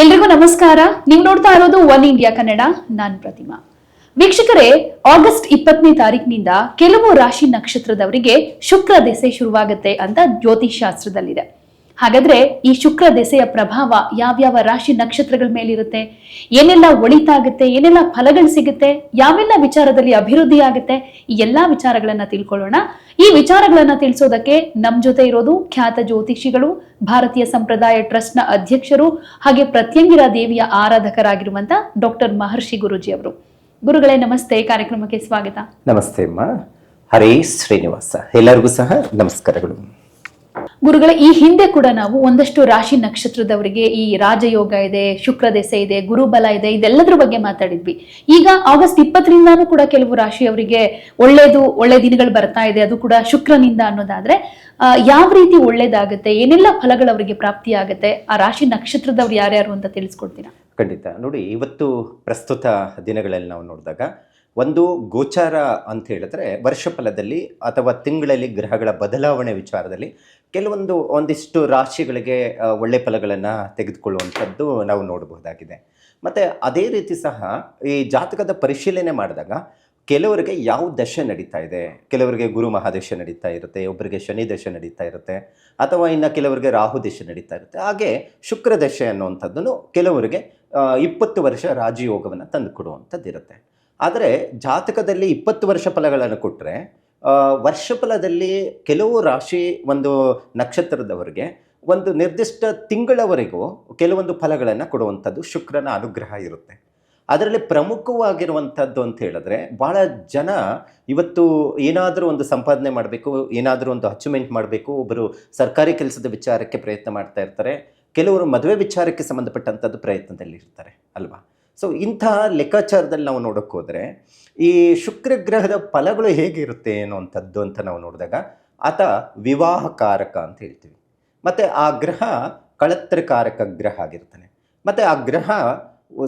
ಎಲ್ರಿಗೂ ನಮಸ್ಕಾರ. ನೀವು ನೋಡ್ತಾ ಇರೋದು ಒನ್ ಇಂಡಿಯಾ ಕನ್ನಡ, ನಾನ್ ಪ್ರತಿಮಾ. ವೀಕ್ಷಕರೇ ಆಗಸ್ಟ್ ಇಪ್ಪತ್ತನೇ ತಾರೀಕಿನಿಂದ ಕೆಲವು ರಾಶಿ ನಕ್ಷತ್ರದವರಿಗೆ ಶುಕ್ರ ದೆಸೆ ಶುರುವಾಗುತ್ತೆ ಅಂತ ಜ್ಯೋತಿಷ್ ಶಾಸ್ತ್ರದಲ್ಲಿದೆ. ಹಾಗಾದ್ರೆ ಈ ಶುಕ್ರ ದೆಸೆಯ ಪ್ರಭಾವ ಯಾವ್ಯಾವ ರಾಶಿ ನಕ್ಷತ್ರಗಳ ಮೇಲಿರುತ್ತೆ? ಏನೆಲ್ಲ ಒಳಿತಾಗುತ್ತೆ ಏನೆಲ್ಲ ಫಲಗಳು ಸಿಗುತ್ತೆ? ಯಾವೆಲ್ಲ ವಿಚಾರದಲ್ಲಿ ಅಭಿವೃದ್ಧಿ ಆಗುತ್ತೆ? ಈ ಎಲ್ಲಾ ವಿಚಾರಗಳನ್ನ ತಿಳ್ಕೊಳ್ಳೋಣ. ಈ ವಿಚಾರಗಳನ್ನ ತಿಳಿಸೋದಕ್ಕೆ ನಮ್ ಜೊತೆ ಇರೋದು ಖ್ಯಾತ ಜ್ಯೋತಿಷಿಗಳು, ಭಾರತೀಯ ಸಂಪ್ರದಾಯ ಟ್ರಸ್ಟ್ನ ಅಧ್ಯಕ್ಷರು, ಹಾಗೆ ಪ್ರತ್ಯಂಗಿರ ದೇವಿಯ ಆರಾಧಕರಾಗಿರುವಂತ ಡಾಕ್ಟರ್ ಮಹರ್ಷಿ ಗುರುಜಿ ಅವರು. ಗುರುಗಳೇ, ನಮಸ್ತೆ. ಕಾರ್ಯಕ್ರಮಕ್ಕೆ ಸ್ವಾಗತ. ನಮಸ್ತೆ ಅಮ್ಮ. ಹರೇ ಶ್ರೀನಿವಾಸ. ಎಲ್ಲರಿಗೂ ಸಹ ನಮಸ್ಕಾರಗಳು. ಗುರುಗಳೇ ಈ ಹಿಂದೆ ಕೂಡ ನಾವು ಒಂದಷ್ಟು ರಾಶಿ ನಕ್ಷತ್ರದವರಿಗೆ ಈ ರಾಜಯೋಗ ಇದೆ ಶುಕ್ರ ದೆಸೆ ಇದೆ, ಗುರುಬಲ ಇದೆ, ಇದೆಲ್ಲದ್ರ ಬಗ್ಗೆ ಮಾತಾಡಿದ್ವಿ. ಈಗ ಆಗಸ್ಟ್ ಇಪ್ಪತ್ತರಿಂದಾನು ಕೂಡ ಕೆಲವು ರಾಶಿಯವರಿಗೆ ಒಳ್ಳೇದು, ಒಳ್ಳೆ ದಿನಗಳು ಬರ್ತಾ ಇದೆ, ಅದು ಕೂಡ ಶುಕ್ರನಿಂದ ಅನ್ನೋದಾದ್ರೆ ಯಾವ ರೀತಿ ಒಳ್ಳೇದಾಗುತ್ತೆ, ಏನೆಲ್ಲ ಫಲಗಳು ಅವರಿಗೆ ಪ್ರಾಪ್ತಿ ಆಗುತ್ತೆ ಆ ರಾಶಿ ನಕ್ಷತ್ರದವ್ರು ಯಾರ್ಯಾರು ಅಂತ ತಿಳಿಸ್ಕೊಡ್ತೀರಾ? ಖಂಡಿತ. ನೋಡಿ, ಇವತ್ತು ಪ್ರಸ್ತುತ ದಿನಗಳಲ್ಲಿ ನಾವು ನೋಡಿದಾಗ, ಒಂದು ಗೋಚಾರ ಅಂತ ಹೇಳಿದ್ರೆ ವರ್ಷಫಲದಲ್ಲಿ ಅಥವಾ ತಿಂಗಳಲ್ಲಿ ಗ್ರಹಗಳ ಬದಲಾವಣೆ ವಿಚಾರದಲ್ಲಿ ಕೆಲವೊಂದು ಒಂದಿಷ್ಟು ರಾಶಿಗಳಿಗೆ ಒಳ್ಳೆ ಫಲಗಳನ್ನು ತೆಗೆದುಕೊಳ್ಳುವಂಥದ್ದು ನಾವು ನೋಡಬಹುದಾಗಿದೆ. ಮತ್ತು ಅದೇ ರೀತಿ ಸಹ ಈ ಜಾತಕದ ಪರಿಶೀಲನೆ ಮಾಡಿದಾಗ ಕೆಲವರಿಗೆ ಯಾವ ದಶೆ ನಡೀತಾ ಇದೆ? ಕೆಲವರಿಗೆ ಗುರು ಮಹಾದಶೆ ನಡೀತಾ ಇರುತ್ತೆ ಒಬ್ಬರಿಗೆ ಶನಿ ದಶೆ ನಡೀತಾ ಇರುತ್ತೆ, ಅಥವಾ ಇನ್ನು ಕೆಲವರಿಗೆ ರಾಹು ದಶೆ ನಡೀತಾ ಇರುತ್ತೆ. ಹಾಗೆ ಶುಕ್ರ ದಶೆ ಅನ್ನುವಂಥದ್ದನ್ನು ಕೆಲವರಿಗೆ ಇಪ್ಪತ್ತು ವರ್ಷ ರಾಜಯೋಗವನ್ನು ತಂದು ಕೊಡುವಂಥದ್ದು ಇರುತ್ತೆ ಆದರೆ ಜಾತಕದಲ್ಲಿ ಇಪ್ಪತ್ತು ವರ್ಷ ಫಲಗಳನ್ನು ಕೊಟ್ಟರೆ ವರ್ಷ ಫಲದಲ್ಲಿ ಕೆಲವು ರಾಶಿ ಒಂದು ನಕ್ಷತ್ರದವರಿಗೆ ಒಂದು ನಿರ್ದಿಷ್ಟ ತಿಂಗಳವರೆಗೂ ಕೆಲವೊಂದು ಫಲಗಳನ್ನು ಕೊಡುವಂಥದ್ದು ಶುಕ್ರನ ಅನುಗ್ರಹ ಇರುತ್ತೆ. ಅದರಲ್ಲಿ ಪ್ರಮುಖವಾಗಿರುವಂಥದ್ದು ಅಂತ ಹೇಳಿದ್ರೆ ಭಾಳ ಜನ ಇವತ್ತು ಏನಾದರೂ ಒಂದು ಸಂಪಾದನೆ ಮಾಡಬೇಕು, ಏನಾದರೂ ಒಂದು ಅಚೀವ್ಮೆಂಟ್ ಮಾಡಬೇಕು ಒಬ್ಬರು ಸರ್ಕಾರಿ ಕೆಲಸದ ವಿಚಾರಕ್ಕೆ ಪ್ರಯತ್ನ ಮಾಡ್ತಾ ಇರ್ತಾರೆ, ಕೆಲವರು ಮದುವೆ ವಿಚಾರಕ್ಕೆ ಸಂಬಂಧಪಟ್ಟಂಥದ್ದು ಪ್ರಯತ್ನದಲ್ಲಿ ಇರ್ತಾರೆ ಅಲ್ವಾ? ಸೊ ಇಂತಹ ಲೆಕ್ಕಾಚಾರದಲ್ಲಿ ನಾವು ನೋಡೋಕ್ಕೆ ಹೋದರೆ, ಈ ಶುಕ್ರ ಗ್ರಹದ ಫಲಗಳು ಹೇಗಿರುತ್ತೆ ಅನ್ನುವಂಥದ್ದು ಅಂತ ನಾವು ನೋಡಿದಾಗ, ಆತ ವಿವಾಹಕಾರಕ ಅಂತ ಹೇಳ್ತೀವಿ. ಮತ್ತು ಆ ಗ್ರಹ ಕಳತ್ರಕಾರಕ ಗ್ರಹ ಆಗಿರ್ತಾನೆ. ಮತ್ತು ಆ ಗ್ರಹ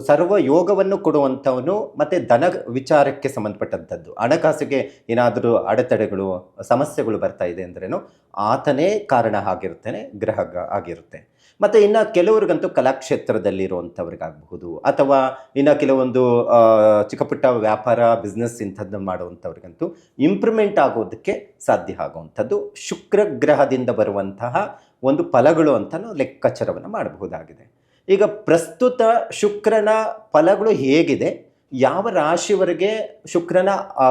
ಸರ್ವ ಯೋಗವನ್ನು ಕೊಡುವಂಥವನು, ಮತ್ತು ಧನ ವಿಚಾರಕ್ಕೆ ಸಂಬಂಧಪಟ್ಟಂಥದ್ದು. ಹಣಕಾಸಿಗೆ ಏನಾದರೂ ಅಡೆತಡೆಗಳು, ಸಮಸ್ಯೆಗಳು ಬರ್ತಾ ಇದೆ ಅಂದ್ರೇನು, ಆತನೇ ಕಾರಣ ಆಗಿರ್ತಾನೆ ಗ್ರಹ ಆಗಿರುತ್ತೆ. ಮತ್ತು ಇನ್ನು ಕೆಲವ್ರಿಗಂತೂ ಕಲಾಕ್ಷೇತ್ರದಲ್ಲಿರುವಂಥವ್ರಿಗಾಗಬಹುದು. ಅಥವಾ ಇನ್ನು ಕೆಲವೊಂದು ಚಿಕ್ಕಪುಟ್ಟ ಚಿಕ್ಕ ಪುಟ್ಟ ವ್ಯಾಪಾರ ಬಿಸ್ನೆಸ್ ಇಂಥದ್ದನ್ನು ಮಾಡುವಂಥವ್ರಿಗಂತೂ ಇಂಪ್ರೂವ್ಮೆಂಟ್ ಆಗೋದಕ್ಕೆ ಸಾಧ್ಯ ಆಗುವಂಥದ್ದು ಶುಕ್ರ ಗ್ರಹದಿಂದ ಬರುವಂತಹ ಒಂದು ಫಲಗಳು ಅಂತ ನಾವು ಲೆಕ್ಕಾಚಾರವನ್ನು ಮಾಡಬಹುದಾಗಿದೆ. ಈಗ ಪ್ರಸ್ತುತ ಶುಕ್ರನ ಫಲಗಳು ಹೇಗಿದೆ? ಯಾವ ರಾಶಿವರೆಗೆ ಶುಕ್ರನ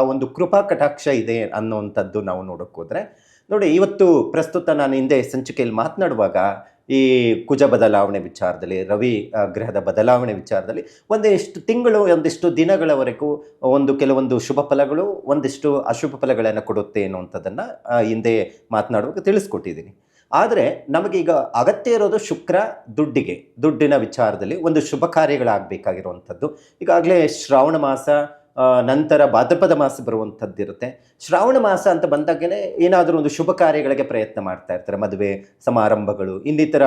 ಒಂದು ಕೃಪಾ ಕಟಾಕ್ಷ ಇದೆ ಅನ್ನೋವಂಥದ್ದು ನಾವು ನೋಡೋಕ್ಕೋದ್ರೆ, ನೋಡಿ ಇವತ್ತು ಪ್ರಸ್ತುತ ನಾನು ಹಿಂದೆ ಸಂಚಿಕೆಯಲ್ಲಿ ಮಾತನಾಡುವಾಗ ಈ ಕುಜ ಬದಲಾವಣೆ ವಿಚಾರದಲ್ಲಿ, ರವಿ ಗ್ರಹದ ಬದಲಾವಣೆ ವಿಚಾರದಲ್ಲಿ ಒಂದಿಷ್ಟು ತಿಂಗಳು, ಒಂದಿಷ್ಟು ದಿನಗಳವರೆಗೂ ಒಂದು ಕೆಲವೊಂದು ಶುಭ ಫಲಗಳು, ಒಂದಿಷ್ಟು ಅಶುಭ ಫಲಗಳನ್ನು ಕೊಡುತ್ತೆ ಅನ್ನುವಂಥದ್ದನ್ನು ಹಿಂದೆ ಮಾತನಾಡುವಾಗ ತಿಳಿಸ್ಕೊಟ್ಟಿದ್ದೀನಿ. ಆದರೆ ನಮಗೀಗ ಅಗತ್ಯ ಇರೋದು ಶುಕ್ರ, ದುಡ್ಡಿಗೆ. ದುಡ್ಡಿನ ವಿಚಾರದಲ್ಲಿ ಒಂದು ಶುಭ ಕಾರ್ಯಗಳಾಗಬೇಕಾಗಿರುವಂಥದ್ದು. ಈಗಾಗಲೇ ಶ್ರಾವಣ ಮಾಸ ನಂತರ ಭಾದ್ರಪದ ಮಾಸ ಬರುವಂಥದ್ದು ಇರುತ್ತೆ ಶ್ರಾವಣ ಮಾಸ ಅಂತ ಬಂದಾಗಲೇ ಏನಾದರೂ ಒಂದು ಶುಭ ಕಾರ್ಯಗಳಿಗೆ ಪ್ರಯತ್ನ ಮಾಡ್ತಾ ಇರ್ತಾರೆ. ಮದುವೆ, ಸಮಾರಂಭಗಳು, ಇನ್ನಿತರ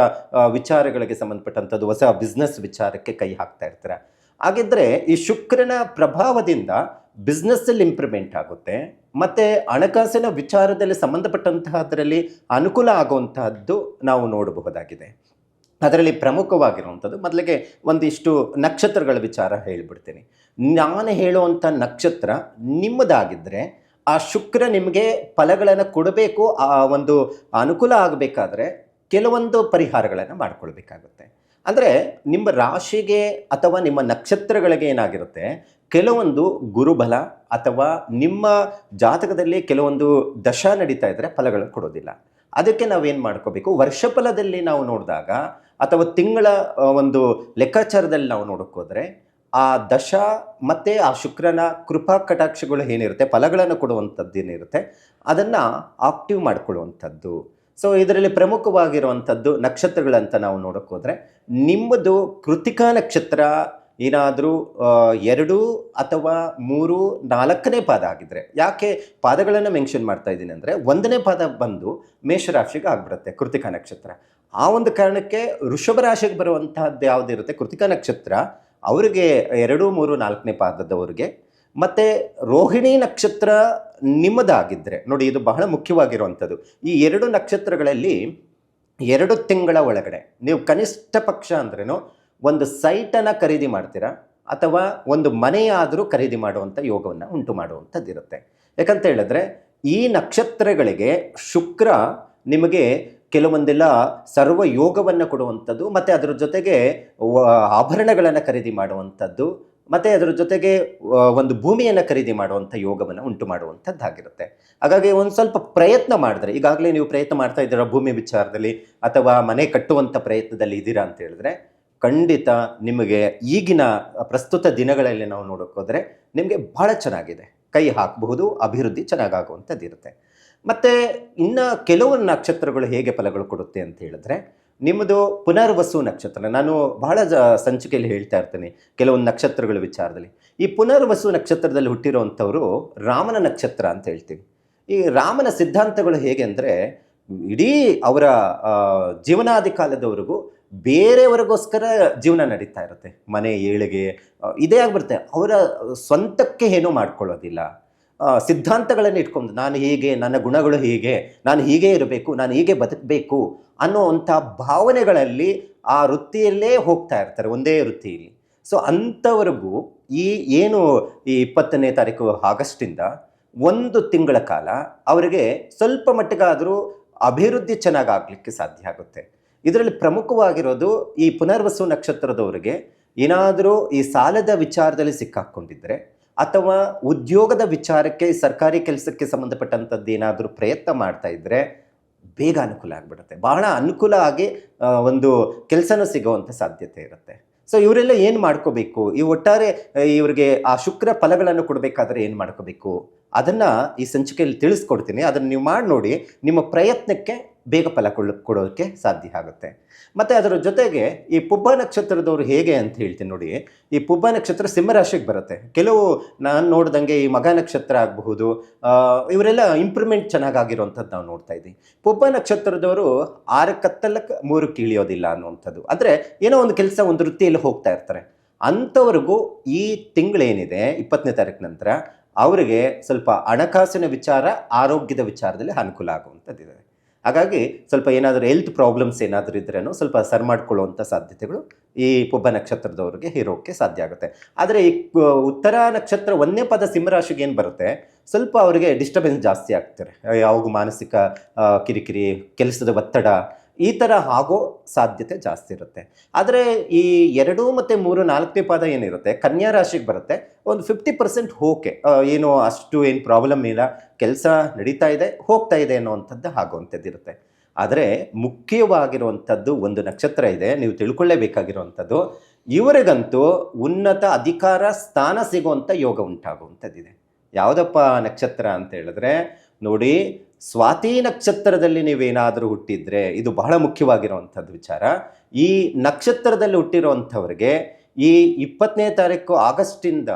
ವಿಚಾರಗಳಿಗೆ ಸಂಬಂಧಪಟ್ಟಂಥದ್ದು ಹೊಸ ಬಿಸ್ನೆಸ್ ವಿಚಾರಕ್ಕೆ ಕೈ ಹಾಕ್ತಾ ಇರ್ತಾರೆ. ಹಾಗಿದ್ರೆ ಈ ಶುಕ್ರನ ಪ್ರಭಾವದಿಂದ ಬಿಸ್ನೆಸ್ಸಲ್ಲಿ ಇಂಪ್ರೂವ್ಮೆಂಟ್ ಆಗುತ್ತೆ. ಮತ್ತು ಹಣಕಾಸಿನ ವಿಚಾರದಲ್ಲಿ ಸಂಬಂಧಪಟ್ಟಂತಹದ್ರಲ್ಲಿ ಅನುಕೂಲ ಆಗುವಂತಹದ್ದು ನಾವು ನೋಡಬಹುದಾಗಿದೆ. ಅದರಲ್ಲಿ ಪ್ರಮುಖವಾಗಿರುವಂಥದ್ದು. ಮೊದಲಿಗೆ ಒಂದಿಷ್ಟು ನಕ್ಷತ್ರಗಳ ವಿಚಾರ ಹೇಳಿಬಿಡ್ತೀನಿ. ನಾನು ಹೇಳುವಂಥ ನಕ್ಷತ್ರ ನಿಮ್ಮದಾಗಿದ್ದರೆ ಆ ಶುಕ್ರ ನಿಮಗೆ ಫಲಗಳನ್ನು ಕೊಡಬೇಕು, ಆ ಒಂದು ಅನುಕೂಲ ಆಗಬೇಕಾದ್ರೆ ಕೆಲವೊಂದು ಪರಿಹಾರಗಳನ್ನು ಮಾಡಿಕೊಳ್ಬೇಕಾಗುತ್ತೆ. ಅಂದರೆ ನಿಮ್ಮ ರಾಶಿಗೆ ಅಥವಾ ನಿಮ್ಮ ನಕ್ಷತ್ರಗಳಿಗೆ ಏನಾಗಿರುತ್ತೆ, ಕೆಲವೊಂದು ಗುರುಬಲ ಅಥವಾ ನಿಮ್ಮ ಜಾತಕದಲ್ಲಿ ಕೆಲವೊಂದು ದಶ ನಡೀತಾ ಇದ್ದರೆ ಫಲಗಳನ್ನು ಕೊಡೋದಿಲ್ಲ. ಅದಕ್ಕೆ ನಾವೇನು ಮಾಡ್ಕೋಬೇಕು? ವರ್ಷಫಲದಲ್ಲಿ ನಾವು ನೋಡಿದಾಗ ಅಥವಾ ತಿಂಗಳ ಒಂದು ಲೆಕ್ಕಾಚಾರದಲ್ಲಿ ನಾವು ನೋಡೋಕ್ಕೋದ್ರೆ ಆ ದಶ ಮತ್ತು ಆ ಶುಕ್ರನ ಕೃಪಾ ಕಟಾಕ್ಷಗಳು ಏನಿರುತ್ತೆ? ಫಲಗಳನ್ನು ಕೊಡುವಂಥದ್ದು ಏನಿರುತ್ತೆ? ಅದನ್ನು ಆಕ್ಟಿವ್ ಮಾಡ್ಕೊಳ್ಳುವಂಥದ್ದು. ಸೊ ಇದರಲ್ಲಿ ಪ್ರಮುಖವಾಗಿರುವಂಥದ್ದು ನಕ್ಷತ್ರಗಳಂತ ನಾವು ನೋಡೋಕ್ಕೋದ್ರೆ ನಿಮ್ಮದು ಕೃತಿಕಾ ನಕ್ಷತ್ರ ಏನಾದರೂ ಎರಡು ಅಥವಾ ಮೂರು, ನಾಲ್ಕನೇ ಪಾದ ಆಗಿದ್ದರೆ ಯಾಕೆ ಪಾದಗಳನ್ನು ಮೆನ್ಷನ್ ಮಾಡ್ತಾ ಇದ್ದೀನಿ ಅಂದರೆ, ಒಂದನೇ ಪಾದ ಬಂದು ಮೇಷರಾಶಿಗೆ ಆಗ್ಬಿಡುತ್ತೆ, ಕೃತಿಕಾ ನಕ್ಷತ್ರ. ಆ ಒಂದು ಕಾರಣಕ್ಕೆ ವೃಷಭ ರಾಶಿಗೆ ಬರುವಂತಹದ್ದು ಯಾವುದಿರುತ್ತೆ ಕೃತಿಕಾ ನಕ್ಷತ್ರ. ಅವರಿಗೆ ಎರಡು, ಮೂರು, ನಾಲ್ಕನೇ ಪಾದದವರಿಗೆ. ಮತ್ತು ರೋಹಿಣಿ ನಕ್ಷತ್ರ ನಿಮ್ಮದಾಗಿದ್ದರೆ ನೋಡಿ ಇದು ಬಹಳ ಮುಖ್ಯವಾಗಿರುವಂಥದ್ದು. ಈ ಎರಡು ನಕ್ಷತ್ರಗಳಲ್ಲಿ ಎರಡು ತಿಂಗಳ ಒಳಗಡೆ, ನೀವು ಕನಿಷ್ಠ ಪಕ್ಷ ಅಂದ್ರೇನು ಒಂದು ಸೈಟನ್ನು ಖರೀದಿ ಮಾಡ್ತೀರಾ? ಅಥವಾ ಒಂದು ಮನೆಯಾದರೂ ಖರೀದಿ ಮಾಡುವಂಥ ಯೋಗವನ್ನು ಉಂಟು ಮಾಡುವಂಥದ್ದಿರುತ್ತೆ ಯಾಕಂತ ಹೇಳಿದ್ರೆ, ಈ ನಕ್ಷತ್ರಗಳಿಗೆ ಶುಕ್ರ ನಿಮಗೆ ಕೆಲವೊಂದೆಲ್ಲ ಸರ್ವ ಯೋಗವನ್ನು ಕೊಡುವಂಥದ್ದು, ಮತ್ತು ಅದರ ಜೊತೆಗೆ ಆಭರಣಗಳನ್ನು ಖರೀದಿ ಮಾಡುವಂಥದ್ದು, ಮತ್ತು ಅದರ ಜೊತೆಗೆ ಒಂದು ಭೂಮಿಯನ್ನು ಖರೀದಿ ಮಾಡುವಂಥ ಯೋಗವನ್ನು ಉಂಟು ಮಾಡುವಂಥದ್ದಾಗಿರುತ್ತೆ ಹಾಗಾಗಿ ಒಂದು ಸ್ವಲ್ಪ ಪ್ರಯತ್ನ ಮಾಡಿದ್ರೆ, ಈಗಾಗಲೇ ನೀವು ಪ್ರಯತ್ನ ಮಾಡ್ತಾ ಇದ್ದೀರ ಭೂಮಿ ವಿಚಾರದಲ್ಲಿ, ಅಥವಾ ಮನೆ ಕಟ್ಟುವಂಥ ಪ್ರಯತ್ನದಲ್ಲಿ ಇದ್ದೀರಾ ಅಂತ ಹೇಳಿದ್ರೆ ಖಂಡಿತ ನಿಮಗೆ ಈಗಿನ ಪ್ರಸ್ತುತ ದಿನಗಳಲ್ಲಿ ನಾವು ನೋಡೋಕ್ಕೋದ್ರೆ ನಿಮಗೆ ಭಾಳ ಚೆನ್ನಾಗಿದೆ. ಕೈ ಹಾಕಬಹುದು, ಅಭಿವೃದ್ಧಿ ಚೆನ್ನಾಗಾಗುವಂಥದ್ದು ಇರುತ್ತೆ. ಮತ್ತು ಇನ್ನು ಕೆಲವು ನಕ್ಷತ್ರಗಳು ಹೇಗೆ ಫಲಗಳು ಕೊಡುತ್ತೆ ಅಂತ ಹೇಳಿದ್ರೆ, ನಿಮ್ಮದು ಪುನರ್ವಸು ನಕ್ಷತ್ರ, ನಾನು ಬಹಳ ಜ ಸಂಚಿಕೆಯಲ್ಲಿ ಹೇಳ್ತಾ ಇರ್ತೇನೆ ಕೆಲವೊಂದು ನಕ್ಷತ್ರಗಳ ವಿಚಾರದಲ್ಲಿ. ಈ ಪುನರ್ವಸು ನಕ್ಷತ್ರದಲ್ಲಿ ಹುಟ್ಟಿರುವಂಥವರು ರಾಮನ ನಕ್ಷತ್ರ ಅಂತ ಹೇಳ್ತೀವಿ. ಈ ರಾಮನ ಸಿದ್ಧಾಂತಗಳು ಹೇಗೆ ಅಂದರೆ, ಇಡೀ ಅವರ ಜೀವನಾದಿ ಕಾಲದವರೆಗೂ ಬೇರೆಯವರಿಗೋಸ್ಕರ ಜೀವನ ನಡೀತಾ ಇರುತ್ತೆ. ಮನೆ, ಏಳಿಗೆ ಇದೇ ಆಗಿಬಿಡುತ್ತೆ. ಅವರ ಸ್ವಂತಕ್ಕೆ ಏನೂ ಮಾಡ್ಕೊಳ್ಳೋದಿಲ್ಲ. ಸಿದ್ಧಾಂತಗಳನ್ನು ಇಟ್ಕೊಂಡು, ನಾನು ಹೀಗೆ, ನನ್ನ ಗುಣಗಳು ಹೀಗೆ, ನಾನು ಹೀಗೆ ಇರಬೇಕು, ನಾನು ಹೀಗೆ ಬದುಕಬೇಕು ಅನ್ನೋವಂಥ ಭಾವನೆಗಳಲ್ಲಿ ಆ ವೃತ್ತಿಯಲ್ಲೇ ಹೋಗ್ತಾ ಇರ್ತಾರೆ, ಒಂದೇ ವೃತ್ತಿಯಲ್ಲಿ. ಸೊ, ಅಂಥವರೆಗೂ ಈ ಏನು ಈ ಇಪ್ಪತ್ತನೇ ತಾರೀಕು ಆಗಸ್ಟಿಂದ ಒಂದು ತಿಂಗಳ ಕಾಲ ಅವರಿಗೆ ಸ್ವಲ್ಪ ಮಟ್ಟಿಗಾದರೂ ಅಭಿವೃದ್ಧಿ ಚೆನ್ನಾಗಾಗಲಿಕ್ಕೆ ಸಾಧ್ಯ ಆಗುತ್ತೆ. ಇದರಲ್ಲಿ ಪ್ರಮುಖವಾಗಿರೋದು ಈ ಪುನರ್ವಸು ನಕ್ಷತ್ರದವರಿಗೆ ಏನಾದರೂ ಈ ಸಾಲದ ವಿಚಾರದಲ್ಲಿ ಸಿಕ್ಕಾಕೊಂಡಿದ್ರೆ ಅಥವಾ ಉದ್ಯೋಗದ ವಿಚಾರಕ್ಕೆ, ಸರ್ಕಾರಿ ಕೆಲಸಕ್ಕೆ ಸಂಬಂಧಪಟ್ಟಂಥದ್ದು ಏನಾದರೂ ಪ್ರಯತ್ನ ಮಾಡ್ತಾ ಇದ್ದರೆ ಬೇಗ ಅನುಕೂಲ ಆಗಿಬಿಡುತ್ತೆ. ಬಹಳ ಅನುಕೂಲ ಆಗಿ ಒಂದು ಕೆಲಸನೂ ಸಿಗುವಂಥ ಸಾಧ್ಯತೆ ಇರುತ್ತೆ. ಸೊ, ಇವರೆಲ್ಲ ಏನು ಮಾಡ್ಕೋಬೇಕು? ಈ ಒಟ್ಟಾರೆ ಇವರಿಗೆ ಆ ಶುಕ್ರ ಫಲಗಳನ್ನು ಕೊಡಬೇಕಾದ್ರೆ ಏನು ಮಾಡ್ಕೋಬೇಕು? ಅದನ್ನು ಈ ಸಂಚಿಕೆಯಲ್ಲಿ ತಿಳಿಸ್ಕೊಡ್ತೀನಿ. ಅದನ್ನು ನೀವು ಮಾಡಿ ನೋಡಿ, ನಿಮ್ಮ ಪ್ರಯತ್ನಕ್ಕೆ ಬೇಗ ಫಲ ಕೊಡೋದಕ್ಕೆ ಸಾಧ್ಯ ಆಗುತ್ತೆ. ಮತ್ತು ಅದರ ಜೊತೆಗೆ ಈ ಪುಬ್ಬ ನಕ್ಷತ್ರದವರು ಹೇಗೆ ಅಂತ ಹೇಳ್ತೀನಿ ನೋಡಿ. ಈ ಪುಬ್ಬ ನಕ್ಷತ್ರ ಸಿಂಹರಾಶಿಗೆ ಬರುತ್ತೆ. ಕೆಲವು ನಾನು ನೋಡ್ದಂಗೆ ಈ ಮಗ ನಕ್ಷತ್ರ ಆಗಬಹುದು ಇವರೆಲ್ಲ ಇಂಪ್ರೂವ್ಮೆಂಟ್ ಚೆನ್ನಾಗಾಗಿರುವಂಥದ್ದು ನಾವು ನೋಡ್ತಾ ಇದ್ದೀವಿ. ಪುಬ್ಬ ನಕ್ಷತ್ರದವರು ಆರು ಕತ್ತಲಕ್ಕೆ ಮೂರು ಕೀಳಿಯೋದಿಲ್ಲ ಅನ್ನುವಂಥದ್ದು. ಅಂದರೆ ಏನೋ ಒಂದು ಕೆಲಸ ಒಂದು ವೃತ್ತಿಯಲ್ಲಿ ಹೋಗ್ತಾ ಇರ್ತಾರೆ. ಅಂಥವ್ರಿಗೂ ಈ ತಿಂಗಳೇನಿದೆ, ಇಪ್ಪತ್ತನೇ ತಾರೀಕು ನಂತರ, ಅವರಿಗೆ ಸ್ವಲ್ಪ ಹಣಕಾಸಿನ ವಿಚಾರ, ಆರೋಗ್ಯದ ವಿಚಾರದಲ್ಲಿ ಅನುಕೂಲ ಆಗುವಂಥದ್ದಿದೆ. ಹಾಗಾಗಿ ಸ್ವಲ್ಪ ಏನಾದರೂ ಹೆಲ್ತ್ ಪ್ರಾಬ್ಲಮ್ಸ್ ಏನಾದರೂ ಇದ್ರೇನು ಸ್ವಲ್ಪ ಸರ್ ಮಾಡ್ಕೊಳ್ಳುವಂಥ ಸಾಧ್ಯತೆಗಳು ಈ ಪುಬ್ಬ ನಕ್ಷತ್ರದವರಿಗೆ ಇರೋಕ್ಕೆ ಸಾಧ್ಯ ಆಗುತ್ತೆ. ಆದರೆ ಈ ಉತ್ತರ ನಕ್ಷತ್ರ ಒಂದೇ ಪದ ಸಿಂಹರಾಶಿಗೆ ಏನು ಬರುತ್ತೆ? ಸ್ವಲ್ಪ ಅವರಿಗೆ ಡಿಸ್ಟರ್ಬೆನ್ಸ್ ಜಾಸ್ತಿ ಆಗ್ತಾರೆ. ಯಾವಾಗ ಮಾನಸಿಕ ಕಿರಿಕಿರಿ, ಕೆಲಸದ ಒತ್ತಡ ಈ ಥರ ಆಗೋ ಸಾಧ್ಯತೆ ಜಾಸ್ತಿ ಇರುತ್ತೆ. ಆದರೆ ಈ ಎರಡು ಮತ್ತು ಮೂರು ನಾಲ್ಕನೇ ಪಾದ ಏನಿರುತ್ತೆ? ಕನ್ಯಾ ರಾಶಿಗೆ ಬರುತ್ತೆ. ಒಂದು ಫಿಫ್ಟಿ ಪರ್ಸೆಂಟ್ ಓಕೆ ಏನು ಅಷ್ಟು ಏನು ಪ್ರಾಬ್ಲಮ್ ಇಲ್ಲ. ಕೆಲಸ ನಡೀತಾ ಇದೆ, ಹೋಗ್ತಾ ಇದೆ ಅನ್ನೋವಂಥದ್ದು ಆಗುವಂಥದ್ದು ಇರುತ್ತೆ. ಆದರೆ ಮುಖ್ಯವಾಗಿರುವಂಥದ್ದು ಒಂದು ನಕ್ಷತ್ರ ಇದೆ. ನೀವು ತಿಳ್ಕೊಳ್ಳೇಬೇಕಾಗಿರುವಂಥದ್ದು, ಇವರಿಗಂತೂ ಉನ್ನತ ಅಧಿಕಾರ ಸ್ಥಾನ ಸಿಗುವಂಥ ಯೋಗ ಉಂಟಾಗುವಂಥದ್ದಿದೆ. ಯಾವುದಪ್ಪ ನಕ್ಷತ್ರ ಅಂತ ಹೇಳಿದ್ರೆ, ನೋಡಿ ಸ್ವಾತಿ ನಕ್ಷತ್ರದಲ್ಲಿ ನೀವೇನಾದರೂ ಹುಟ್ಟಿದ್ರೆ ಇದು ಬಹಳ ಮುಖ್ಯವಾಗಿರುವಂಥದ್ದು ವಿಚಾರ. ಈ ನಕ್ಷತ್ರದಲ್ಲಿ ಹುಟ್ಟಿರುವಂಥವ್ರಿಗೆ ಈ ಇಪ್ಪತ್ತನೇ ತಾರೀಕು ಆಗಸ್ಟಿಂದ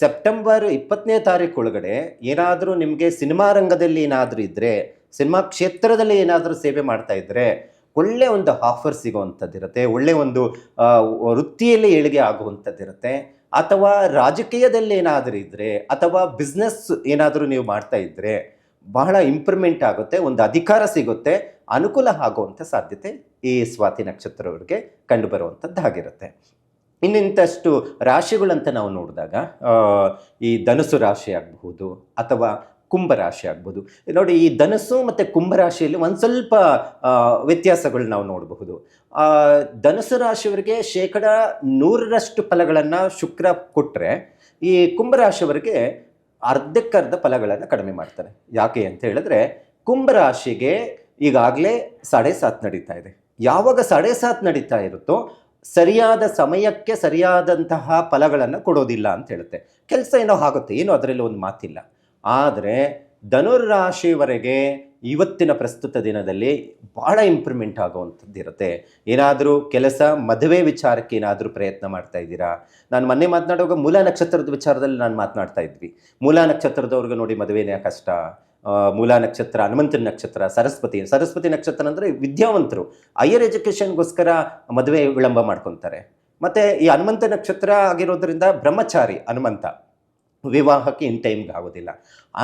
ಸೆಪ್ಟೆಂಬರ್ ಇಪ್ಪತ್ತನೇ ತಾರೀಕು ಒಳಗಡೆ ಏನಾದರೂ ನಿಮಗೆ ಸಿನಿಮಾ ರಂಗದಲ್ಲಿ ಏನಾದರೂ ಇದ್ದರೆ ಸಿನಿಮಾ ಕ್ಷೇತ್ರದಲ್ಲಿ ಏನಾದರೂ ಸೇವೆ ಮಾಡ್ತಾ ಇದ್ದರೆ ಒಳ್ಳೆ ಒಂದು ಆಫರ್ ಸಿಗುವಂಥದ್ದಿರುತ್ತೆ ಒಳ್ಳೆ ಒಂದು ವೃತ್ತಿಯಲ್ಲಿ ಏಳಿಗೆ ಆಗುವಂಥದ್ದಿರುತ್ತೆ ಅಥವಾ ರಾಜಕೀಯದಲ್ಲಿ ಏನಾದರೂ ಇದ್ದರೆ ಅಥವಾ ಬಿಸ್ನೆಸ್ ಏನಾದರೂ ನೀವು ಮಾಡ್ತಾ ಇದ್ದರೆ ಬಹಳ ಇಂಪ್ರೂವ್ಮೆಂಟ್ ಆಗುತ್ತೆ, ಒಂದು ಅಧಿಕಾರ ಸಿಗುತ್ತೆ, ಅನುಕೂಲ ಆಗುವಂಥ ಸಾಧ್ಯತೆ ಈ ಸ್ವಾತಿ ನಕ್ಷತ್ರವರಿಗೆ ಕಂಡುಬರುವಂಥದ್ದಾಗಿರುತ್ತೆ ಇನ್ನಿಂತಷ್ಟು ರಾಶಿಗಳಂತ ನಾವು ನೋಡಿದಾಗ ಈ ಧನುಸು ರಾಶಿ ಆಗಬಹುದು ಅಥವಾ ಕುಂಭ ರಾಶಿ ಆಗ್ಬೋದು ನೋಡಿ, ಈ ಧನಸ್ಸು ಮತ್ತು ಕುಂಭರಾಶಿಯಲ್ಲಿ ಒಂದು ಸ್ವಲ್ಪ ವ್ಯತ್ಯಾಸಗಳು ನಾವು ನೋಡಬಹುದು. ಧನಸ್ಸು ಧನುಸು ರಾಶಿಯವರಿಗೆ ಶೇಕಡ ನೂರರಷ್ಟು ಫಲಗಳನ್ನು ಶುಕ್ರ ಕೊಟ್ಟರೆ ಈ ಕುಂಭರಾಶಿಯವರಿಗೆ ಅರ್ಧಕ್ಕರ್ಧ ಫಲಗಳನ್ನು ಕಡಿಮೆ ಮಾಡ್ತಾರೆ. ಯಾಕೆ ಅಂತ ಹೇಳಿದ್ರೆ ಕುಂಭರಾಶಿಗೆ ಈಗಾಗಲೇ ಸಾಡೆ ಸಾತ್ ನಡೀತಾ ಇದೆ. ಯಾವಾಗ ಸಾಡೆ ಸಾತ್ ನಡೀತಾ ಇರುತ್ತೋ ಸರಿಯಾದ ಸಮಯಕ್ಕೆ ಸರಿಯಾದಂತಹ ಫಲಗಳನ್ನು ಕೊಡೋದಿಲ್ಲ ಅಂತ ಹೇಳುತ್ತೆ. ಕೆಲಸ ಏನೋ ಆಗುತ್ತೆ, ಏನೋ ಅದರಲ್ಲಿ ಒಂದು ಮಾತಿಲ್ಲ. ಆದರೆ ಧನುರಾಶಿವರೆಗೆ ಇವತ್ತಿನ ಪ್ರಸ್ತುತ ದಿನದಲ್ಲಿ ಭಾಳ ಇಂಪ್ರೂವ್ಮೆಂಟ್ ಆಗುವಂಥದ್ದು ಇರುತ್ತೆ ಏನಾದರೂ ಕೆಲಸ, ಮದುವೆ ವಿಚಾರಕ್ಕೆ ಏನಾದರೂ ಪ್ರಯತ್ನ ಮಾಡ್ತಾ ಇದ್ದೀರಾ? ನಾನು ಮೊನ್ನೆ ಮಾತನಾಡುವಾಗ ಮೂಲ ನಕ್ಷತ್ರದ ವಿಚಾರದಲ್ಲಿ ನಾನು ಮಾತನಾಡ್ತಾ ಇದ್ವಿ. ಮೂಲ ನಕ್ಷತ್ರದವ್ರಿಗೆ ನೋಡಿ ಮದುವೆನೇ ಕಷ್ಟ. ಮೂಲ ನಕ್ಷತ್ರ, ಹನುಮಂತನ ನಕ್ಷತ್ರ, ಸರಸ್ವತಿ. ಸರಸ್ವತಿ ನಕ್ಷತ್ರ ಅಂದರೆ ವಿದ್ಯಾವಂತರು. ಹೈಯರ್ ಎಜುಕೇಷನ್ಗೋಸ್ಕರ ಮದುವೆ ವಿಳಂಬ ಮಾಡ್ಕೊತಾರೆ. ಮತ್ತು ಈ ಹನುಮಂತ ನಕ್ಷತ್ರ ಆಗಿರೋದ್ರಿಂದ ಬ್ರಹ್ಮಚಾರಿ ಹನುಮಂತ. ವಿವಾಹಕ್ಕೆ ಇನ್ ಟೈಮ್ಗೆ ಆಗೋದಿಲ್ಲ.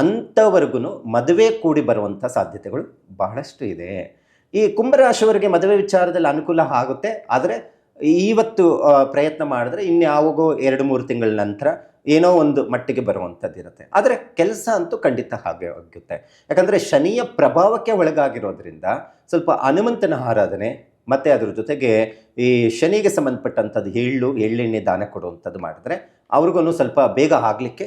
ಅಂಥವರೆಗೂ ಮದುವೆ ಕೂಡಿ ಬರುವಂಥ ಸಾಧ್ಯತೆಗಳು ಬಹಳಷ್ಟು ಇದೆ. ಈ ಕುಂಭರಾಶಿಯವರಿಗೆ ಮದುವೆ ವಿಚಾರದಲ್ಲಿ ಅನುಕೂಲ ಆಗುತ್ತೆ. ಆದರೆ ಇವತ್ತು ಪ್ರಯತ್ನ ಮಾಡಿದ್ರೆ ಇನ್ಯಾವಾಗೋ ಎರಡು ಮೂರು ತಿಂಗಳ ನಂತರ ಏನೋ ಒಂದು ಮಟ್ಟಿಗೆ ಬರುವಂಥದ್ದು ಇರುತ್ತೆ. ಆದರೆ ಕೆಲಸ ಅಂತೂ ಖಂಡಿತ ಹಾಗೆ ಆಗುತ್ತೆ. ಯಾಕಂದರೆ ಶನಿಯ ಪ್ರಭಾವಕ್ಕೆ ಒಳಗಾಗಿರೋದ್ರಿಂದ ಸ್ವಲ್ಪ ಹನುಮಂತನ ಆರಾಧನೆ ಮತ್ತು ಅದ್ರ ಜೊತೆಗೆ ಈ ಶನಿಗೆ ಸಂಬಂಧಪಟ್ಟಂಥದ್ದು ಎಳ್ಳು, ಎಳ್ಳೆಣ್ಣೆ ದಾನ ಕೊಡುವಂಥದ್ದು ಮಾಡಿದ್ರೆ ಅವ್ರಿಗೂ ಸ್ವಲ್ಪ ಬೇಗ ಆಗಲಿಕ್ಕೆ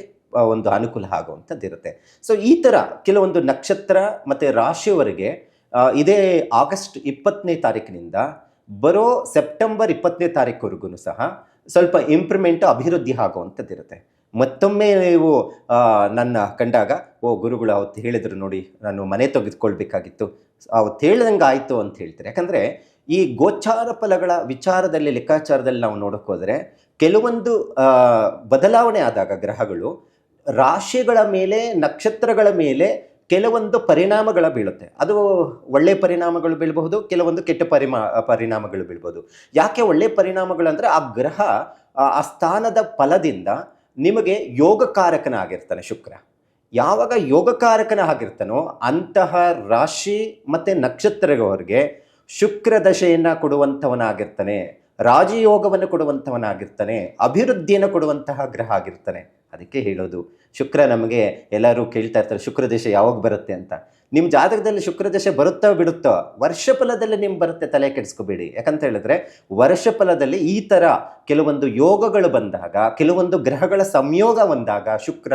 ಒಂದು ಅನುಕೂಲ ಆಗುವಂಥದ್ದು ಇರುತ್ತೆ. ಸೊ ಈ ಥರ ಕೆಲವೊಂದು ನಕ್ಷತ್ರ ಮತ್ತು ರಾಶಿಯವರೆಗೆ ಇದೇ ಆಗಸ್ಟ್ ಇಪ್ಪತ್ತನೇ ತಾರೀಕಿನಿಂದ ಬರೋ ಸೆಪ್ಟೆಂಬರ್ ಇಪ್ಪತ್ತನೇ ತಾರೀಕುವರೆಗೂ ಸಹ ಸ್ವಲ್ಪ ಇಂಪ್ರೂವ್ಮೆಂಟ್, ಅಭಿವೃದ್ಧಿ ಆಗುವಂಥದ್ದು ಇರುತ್ತೆ. ಮತ್ತೊಮ್ಮೆ ನೀವು ನನ್ನ ಕಂಡಾಗ, ಓ, ಗುರುಗಳು ಅವತ್ತು ಹೇಳಿದರು ನೋಡಿ, ನಾನು ಮನೆ ತೆಗೆದುಕೊಳ್ಬೇಕಾಗಿತ್ತು. ಅವತ್ತು ಹೇಳ್ದಂಗೆ ಆಯಿತು ಅಂತ ಹೇಳ್ತಾರೆ. ಯಾಕಂದರೆ ಈ ಗೋಚಾರ ಫಲಗಳ ವಿಚಾರದಲ್ಲಿ, ಲೆಕ್ಕಾಚಾರದಲ್ಲಿ ನಾವು ನೋಡಕ್ಕೆ ಹೋದರೆ, ಕೆಲವೊಂದು ಬದಲಾವಣೆ ಆದಾಗ ಗ್ರಹಗಳು ರಾಶಿಗಳ ಮೇಲೆ, ನಕ್ಷತ್ರಗಳ ಮೇಲೆ ಕೆಲವೊಂದು ಪರಿಣಾಮಗಳ ಬೀಳುತ್ತೆ. ಅದು ಒಳ್ಳೆ ಪರಿಣಾಮಗಳು ಬೀಳಬಹುದು, ಕೆಲವೊಂದು ಕೆಟ್ಟ ಪರಿಮಾ, ಪರಿಣಾಮಗಳು ಬೀಳ್ಬೋದು ಯಾಕೆ ಒಳ್ಳೆ ಪರಿಣಾಮಗಳು ಅಂದರೆ, ಆ ಗ್ರಹ, ಆ- ಸ್ಥಾನದ ಫಲದಿಂದ ನಿಮಗೆ ಯೋಗಕಾರಕನಾಗಿರ್ತಾನೆ ಶುಕ್ರ. ಯಾವಾಗ ಯೋಗಕಾರಕನ ಆಗಿರ್ತಾನೋ ಅಂತಹ ರಾಶಿ ಮತ್ತು ನಕ್ಷತ್ರದವರಿಗೆ ಶುಕ್ರ ದಶೆಯನ್ನು ಕೊಡುವಂಥವನಾಗಿರ್ತಾನೆ ರಾಜಯೋಗವನ್ನು ಕೊಡುವಂಥವನಾಗಿರ್ತಾನೆ ಅಭಿವೃದ್ಧಿಯನ್ನು ಕೊಡುವಂತಹ ಗ್ರಹ ಆಗಿರ್ತಾನೆ. ಅದಕ್ಕೆ ಹೇಳೋದು. ಶುಕ್ರ ನಮಗೆ ಎಲ್ಲರೂ ಕೇಳ್ತಾ ಇರ್ತಾರೆ, ಶುಕ್ರ ದಶೆ ಯಾವಾಗ ಬರುತ್ತೆ ಅಂತ. ನಿಮ್ಮ ಜಾತಕದಲ್ಲಿ ಶುಕ್ರ ದಶೆ ಬರುತ್ತೋ ಬಿಡುತ್ತೋ ವರ್ಷ ಫಲದಲ್ಲಿ ನಿಮ್ಗೆ ಬರುತ್ತೆ ತಲೆ ಕೆಡಿಸ್ಕೋಬೇಡಿ. ಯಾಕಂತ ಹೇಳಿದ್ರೆ ವರ್ಷ ಫಲದಲ್ಲಿ ಈ ಥರ ಕೆಲವೊಂದು ಯೋಗಗಳು ಬಂದಾಗ, ಕೆಲವೊಂದು ಗ್ರಹಗಳ ಸಂಯೋಗ ಬಂದಾಗ, ಶುಕ್ರ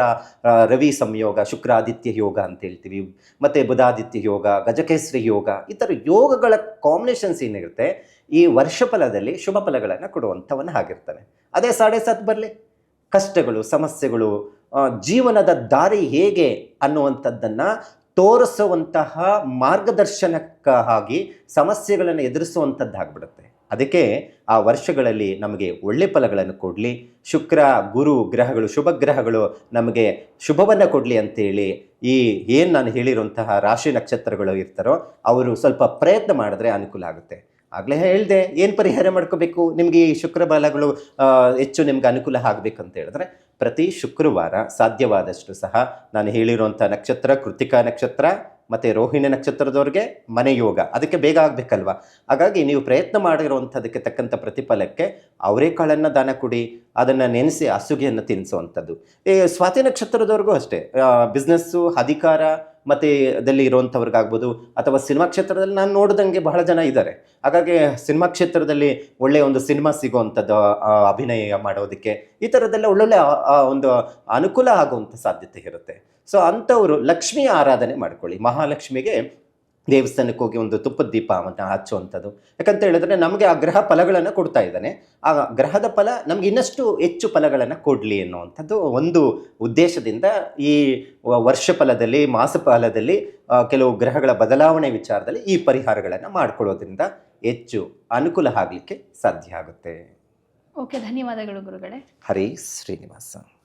ರವಿ ಸಂಯೋಗ ಶುಕ್ರ ಆದಿತ್ಯ ಯೋಗ ಅಂತ ಹೇಳ್ತೀವಿ. ಮತ್ತು ಬುಧಾದಿತ್ಯ ಯೋಗ, ಗಜಕೇಸರಿ ಯೋಗ, ಈ ಥರ ಯೋಗಗಳ ಕಾಂಬಿನೇಷನ್ಸ್ ಏನಿರುತ್ತೆ, ಈ ವರ್ಷ ಫಲದಲ್ಲಿ ಶುಭ ಫಲಗಳನ್ನು ಕೊಡುವಂಥವನ್ನ ಆಗಿರ್ತಾನೆ ಅದೇ ಸಾಡೆ ಸಾತ್ ಬರಲಿ. ಕಷ್ಟಗಳು, ಸಮಸ್ಯೆಗಳು ಜೀವನದ ದಾರಿ ಹೇಗೆ ಅನ್ನುವಂಥದ್ದನ್ನು ತೋರಿಸುವಂತಹ ಮಾರ್ಗದರ್ಶನಕ್ಕಾಗಿ ಸಮಸ್ಯೆಗಳನ್ನು ಎದುರಿಸುವಂಥದ್ದಾಗ್ಬಿಡುತ್ತೆ. ಅದಕ್ಕೆ ಆ ವರ್ಷಗಳಲ್ಲಿ ನಮಗೆ ಒಳ್ಳೆ ಫಲಗಳನ್ನು ಕೊಡಲಿ. ಶುಕ್ರ, ಗುರು ಗ್ರಹಗಳು, ಶುಭ ಗ್ರಹಗಳು ನಮಗೆ ಶುಭವನ್ನು ಕೊಡಲಿ ಅಂತೇಳಿ ಈ ಏನು ನಾನು ಹೇಳಿರುವಂತಹ ರಾಶಿ ನಕ್ಷತ್ರಗಳು ಇರ್ತಾರೋ, ಅವರು ಸ್ವಲ್ಪ ಪ್ರಯತ್ನ ಮಾಡಿದ್ರೆ ಅನುಕೂಲ ಆಗುತ್ತೆ. ಆಗಲೇ ಹೇಳಿದೆ, ಏನು ಪರಿಹಾರ ಮಾಡ್ಕೋಬೇಕು? ನಿಮಗೆ ಈ ಶುಕ್ರ ಬಲಗಳು ಹೆಚ್ಚು ನಿಮ್ಗೆ ಅನುಕೂಲ ಆಗಬೇಕಂತ ಹೇಳಿದ್ರೆ, ಪ್ರತಿ ಶುಕ್ರವಾರ ಸಾಧ್ಯವಾದಷ್ಟು ಸಹ ನಾನು ಹೇಳಿರುವಂಥ ನಕ್ಷತ್ರ, ಕೃತಿಕಾ ನಕ್ಷತ್ರ ಮತ್ತು ರೋಹಿಣಿ ನಕ್ಷತ್ರದವ್ರಿಗೆ ಮನೆ ಯೋಗ, ಅದಕ್ಕೆ ಬೇಗ ಆಗಬೇಕಲ್ವ? ಹಾಗಾಗಿ ನೀವು ಪ್ರಯತ್ನ ಮಾಡಿರುವಂಥದಕ್ಕೆ ತಕ್ಕಂಥ ಪ್ರತಿಫಲಕ್ಕೆ ಅವರೇಕಾಳನ್ನು ದಾನ ಕೊಡಿ, ಅದನ್ನು ನೆನೆಸಿ ಹಸುಗೆಯನ್ನು ತಿನ್ನಿಸುವಂಥದ್ದು. ಈ ಸ್ವಾತಿ ನಕ್ಷತ್ರದವ್ರಿಗೂ ಅಷ್ಟೇ ಬಿಸ್ನೆಸ್ಸು ಅಧಿಕಾರ ಮತ್ತು ಅದಲ್ಲಿ ಇರುವಂಥವ್ರಿಗಾಗ್ಬೋದು ಅಥವಾ ಸಿನಿಮಾ ಕ್ಷೇತ್ರದಲ್ಲಿ ನಾನು ನೋಡ್ದಂಗೆ ಬಹಳ ಜನ ಇದ್ದಾರೆ. ಹಾಗಾಗಿ ಸಿನಿಮಾ ಕ್ಷೇತ್ರದಲ್ಲಿ ಒಳ್ಳೆಯ ಒಂದು ಸಿನಿಮಾ ಸಿಗುವಂಥದ್ದು ಅಭಿನಯ ಮಾಡೋದಕ್ಕೆ ಈ ಥರದ್ದೆಲ್ಲ ಒಳ್ಳೊಳ್ಳೆ ಒಂದು ಅನುಕೂಲ ಆಗುವಂಥ ಸಾಧ್ಯತೆ ಇರುತ್ತೆ. ಸೊ ಅಂಥವರು ಲಕ್ಷ್ಮಿ ಆರಾಧನೆ ಮಾಡ್ಕೊಳ್ಳಿ. ಮಹಾಲಕ್ಷ್ಮಿಗೆ ದೇವಸ್ಥಾನಕ್ಕೆ ಹೋಗಿ ಒಂದು ತುಪ್ಪದ ದೀಪವನ್ನು ಹಚ್ಚುವಂಥದ್ದು. ಯಾಕಂತ ಹೇಳಿದ್ರೆ ನಮಗೆ ಆ ಗ್ರಹ ಫಲಗಳನ್ನು ಕೊಡ್ತಾ ಇದ್ದಾನೆ. ಆ ಗ್ರಹದ ಫಲ ನಮ್ಗೆ ಇನ್ನಷ್ಟು ಹೆಚ್ಚು ಫಲಗಳನ್ನು ಕೊಡಲಿ ಅನ್ನುವಂಥದ್ದು ಒಂದು ಉದ್ದೇಶದಿಂದ ಈ ವರ್ಷ ಫಲದಲ್ಲಿ ಮಾಸ ಫಲದಲ್ಲಿ ಕೆಲವು ಗ್ರಹಗಳ ಬದಲಾವಣೆ ವಿಚಾರದಲ್ಲಿ ಈ ಪರಿಹಾರಗಳನ್ನು ಮಾಡಿಕೊಳ್ಳೋದ್ರಿಂದ ಹೆಚ್ಚು ಅನುಕೂಲ ಆಗಲಿಕ್ಕೆ ಸಾಧ್ಯ ಆಗುತ್ತೆ. ಓಕೆ ಧನ್ಯವಾದಗಳು ಗುರುಗಳೇ. ಹರಿ ಶ್ರೀನಿವಾಸ.